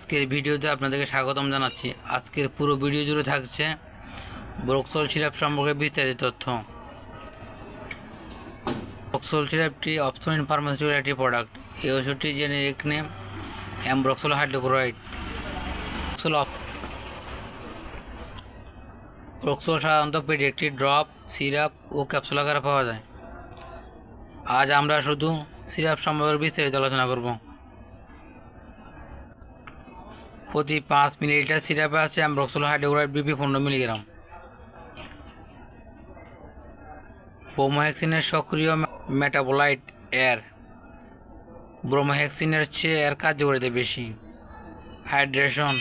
আজকের ভিডিওতে আপনাদেরকে স্বাগতম জানাচ্ছি। আজকের পুরো ভিডিও জুড়ে থাকছে ব্রোক্সল সিরাপ সম্পর্কে বিস্তারিত তথ্য। ব্রোক্সল সিরাপটি অপসোনিন ফার্মাসিউটিক্যাল একটি প্রোডাক্ট এই ওষুধটি generic name ambroxol hydrochloride Broxol Broxol সাধারণত পেটে একটি ড্রপ সিরাপ ও ক্যাপসুল আকারে পাওয়া যায়। আজ আমরা শুধু সিরাপ সম্পর্কে বিস্তারিত আলোচনা করব। প্রতি পাঁচ মিলিলিটার সিরাপে আছে অ্যামব্রক্সল, হাইড্রোক্লোরাইড, বিপি পনেরো মিলিগ্রাম। ব্রোমোহেক্সিনের সক্রিয় মেটাবোলাইট এর। ব্রোমোহেক্সিনের চেয়ে এর কার্যকারিতা বেশি। হাইড্রেশন।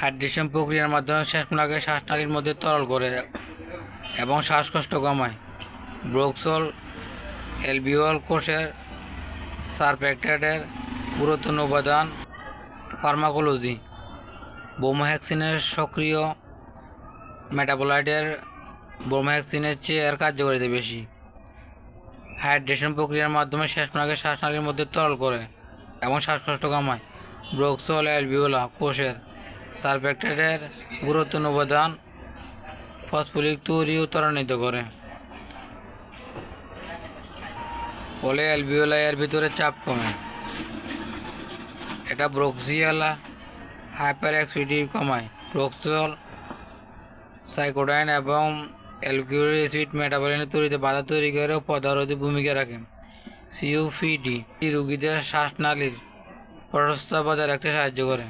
হাইড্রেশন প্রক্রিয়ার মাধ্যমে শ্বাসনালীকে শ্বাসনালীর মধ্যে তরল করে এবং শ্বাসকষ্ট কমায়। ব্রোক্সল এলবিওল কোষের সারপ্যাক্টেটের গুরুত্বপূর্ণ উপাদান ফার্মাকোলজি। বোমোহ্যাক্সিনের সক্রিয় মেটাবোলাইটের বোমোহ্যাক্সিনের চেয়ে এর কার্যকারিতা বেশি। হাইড্রেশন প্রক্রিয়ার মাধ্যমে শ্বাসনালীকে শ্বাসনালীর মধ্যে তরল করে এবং শ্বাসকষ্ট কমায়। ব্রোক্সল অ্যালবিওলা কোষের সারপ্যাক্টেটের গুরুত্বপূর্ণ উপাদান ফসফোলিক তৈরিও ত্বরান্বিত করে। ফলে অ্যালবিওলা এর ভিতরে চাপ কমে। এটা ব্রক্সিয়ালা হাইপার অ্যাক্সিডিভ কমায়। ব্রোক্সল সাইকোডাইন এবং অ্যালকিউরিক অ্যাসিড তৈরিতে বাধা তৈরি করে ও পদারোধী ভূমিকা রাখে। সিউফিডি রোগীদের শ্বাসনালীর প্রশস্তা বজায় রাখতে সাহায্য করে।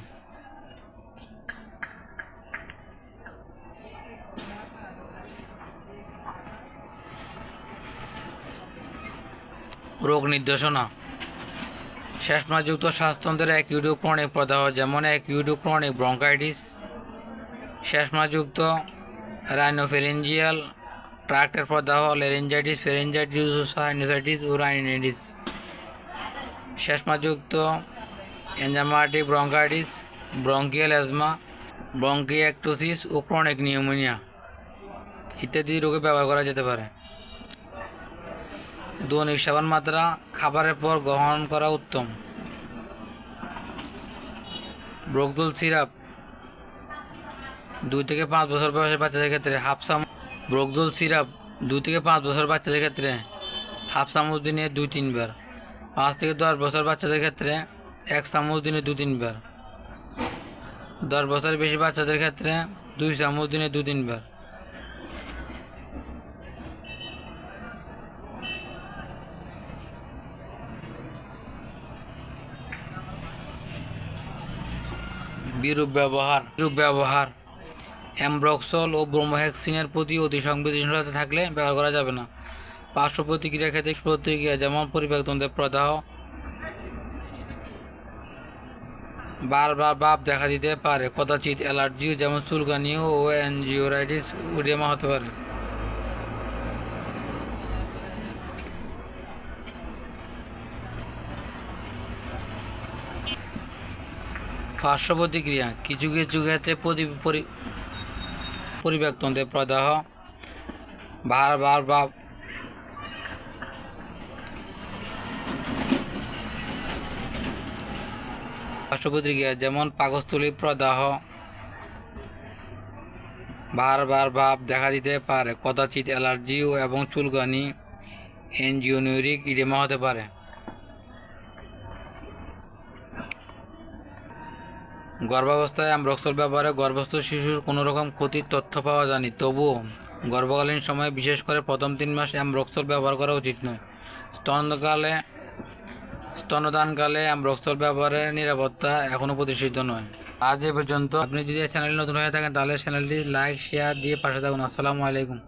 রোগ নির্দেশনা। শ্বাসনাযুক্ত শ্বাসতন্ত্রের অ্যাকিউট ও ক্রনিক প্রদাহ, যেমন অ্যাকিউট ও ক্রনিক ব্রঙ্কাইটিস। শ্বাসনাযুক্ত রাইনোফেরেঞ্জিয়াল ট্রাক্টের প্রদাহ, লেরেঞ্জাইটিস, ফেরেঞ্জাইটিস, সাইনোসাইটিস ও রাইনাইটিস শ্বাসনাযুক্ত এনজামাটিক ব্রঙ্কাইটিস, ব্রঙ্কিয়াল অ্যাজমা, ব্রঙ্কিয়াক্টোসিস ও ক্রনিক নিউমোনিয়া ইত্যাদি রোগে ব্যবহার করা যেতে পারে। দৈনিক সেবন মাত্রা খাবারের পর গ্রহণ করা উত্তম। ব্রোকদুল সিরাপ। দুই থেকে পাঁচ বছর বয়সের বাচ্চাদের ক্ষেত্রে হাফ চামচ ব্রোকজোল সিরাপ দুই থেকে পাঁচ বছর বাচ্চাদের ক্ষেত্রে হাফ চামচ দিনে দুই তিনবার। পাঁচ থেকে দশ বছর বাচ্চাদের ক্ষেত্রে এক চামচ দিনে দু তিনবার। দশ বছরের বেশি বাচ্চাদের ক্ষেত্রে দুই চামচ দিনে দু তিনবার। বিরূপ ব্যবহার বিরূপ ব্যবহার অ্যামব্রক্সল ও ব্রোমোহ্যাক্সিনের প্রতি অতি সংবেদনশীলতা থাকলে ব্যবহার করা যাবে না। পার্শ্ব প্রতিক্রিয়া ক্ষেত্রে প্রতিক্রিয়া যেমন পরিপাকতন্ত্রের প্রদাহ, বারবার বাপ দেখা দিতে পারে কদাচিত অ্যালার্জি যেমন চুলকানি ও অ্যানজিওরাইটিস উডেমা হতে পারে। পার্শ্ব প্রতিক্রিয়া কিছু কিছু ক্ষেত্রে প্রতি- পরি- পরিব্যক্তন্ত্রের প্রদাহ, বারবার বা পার্শ্ব প্রতিক্রিয়া যেমন পাকস্থলী প্রদাহ, বারবার ভাব দেখা দিতে পারে, কদাচিৎ অ্যালার্জিও এবং চুলকানি, এনজিওনিউরিক ইডেমা হতে পারে। গর্ভাবস্থায় অ্যামব্রক্সল ব্যবহারে গর্ভস্থ শিশুর কোনো রকম ক্ষতির তথ্য পাওয়া যায়নি। তবুও গর্ভকালীন সময়ে বিশেষ করে প্রথম তিন মাস অ্যামব্রক্সল ব্যবহার করা উচিত নয়। স্তনকালে, স্তনদানকালে অ্যামব্রক্সল ব্যবহারের নিরাপত্তা এখনও প্রতিষ্ঠিত নয়। আজ এ পর্যন্ত আপনি যদি চ্যানেল নতুন হয়ে থাকেন, তাহলে চ্যানেলটি লাইক, শেয়ার দিয়ে পাশে থাকুন। আসসালামু আলাইকুম।